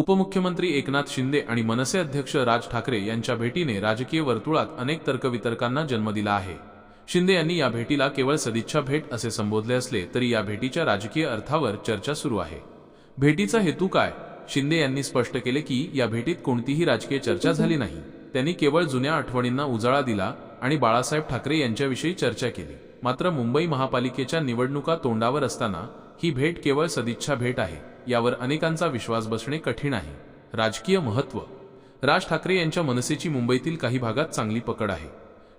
उपमुख्यमंत्री एकनाथ शिंदे आणि मनसे अध्यक्ष राज ठाकरे यांच्या भेटीने राजकीय वर्तुळात अनेक तर्कवितर्कांना जन्म दिला आहे. शिंदे यांनी या भेटीला केवळ सदिच्छा भेट असे संबोधले असले तरी या भेटीच्या राजकीय अर्थावर चर्चा सुरू आहे. भेटीचा हेतू काय? शिंदे यांनी स्पष्ट केले की या भेटीत कोणतीही राजकीय चर्चा झाली नाही. त्यांनी केवळ जुन्या आठवणींना उजाळा दिला आणि बाळासाहेब ठाकरे यांच्याविषयी चर्चा केली. मात्र मुंबई महापालिकेच्या निवडणुका तोंडावर असताना ही भेट केवळ सदिच्छा भेट आहे यावर अनेकांचा विश्वास बसणे कठीण आहे. राजकीय महत्त्व राज ठाकरे यांच्या मनसेची मुंबईतील काही भागात चांगली पकड आहे.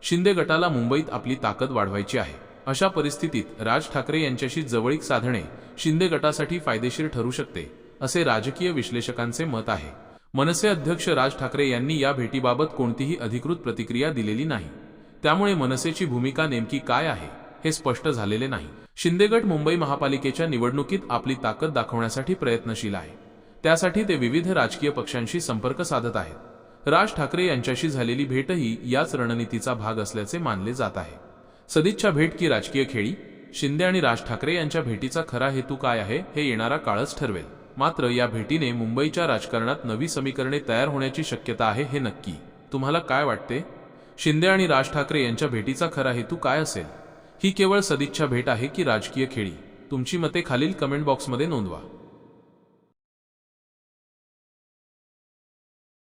शिंदे गटाला मुंबईत आपली ताकद वाढवायची आहे. अशा परिस्थितीत राज ठाकरे यांच्याशी जवळीक साधणे शिंदे गटासाठी फायदेशीर ठरू शकते असे राजकीय विश्लेषकांचे मत आहे. मनसे अध्यक्ष राज ठाकरे यांनी या भेटीबाबत कोणतीही अधिकृत प्रतिक्रिया दिलेली नाही. त्यामुळे मनसेची भूमिका नेमकी काय आहे हे स्पष्ट झालेले नाही. शिंदेगट मुंबई महापालिकेच्या निवडणुकीत आपली ताकद दाखवण्यासाठी प्रयत्नशील आहे. त्यासाठी ते विविध राजकीय पक्षांशी संपर्क साधत आहेत. राज ठाकरे यांच्याशी झालेली भेटही याच रणनीतीचा भाग असल्याचे मानले जात आहे. सदिच्छा भेट की राजकीय खेळी? शिंदे आणि राज ठाकरे यांच्या भेटीचा खरा हेतू काय आहे हे येणारा काळच ठरवेल. मात्र या भेटीने मुंबईच्या राजकारणात नवी समीकरणे तयार होण्याची शक्यता आहे हे नक्की. तुम्हाला काय वाटते? शिंदे आणि राज ठाकरे यांच्या भेटीचा खरा हेतू काय असेल? ही केवळ सदिच्छा भेट आहे की राजकीय खेळी. तुमची मते खालील कमेंट बॉक्समध्ये नोंदवा.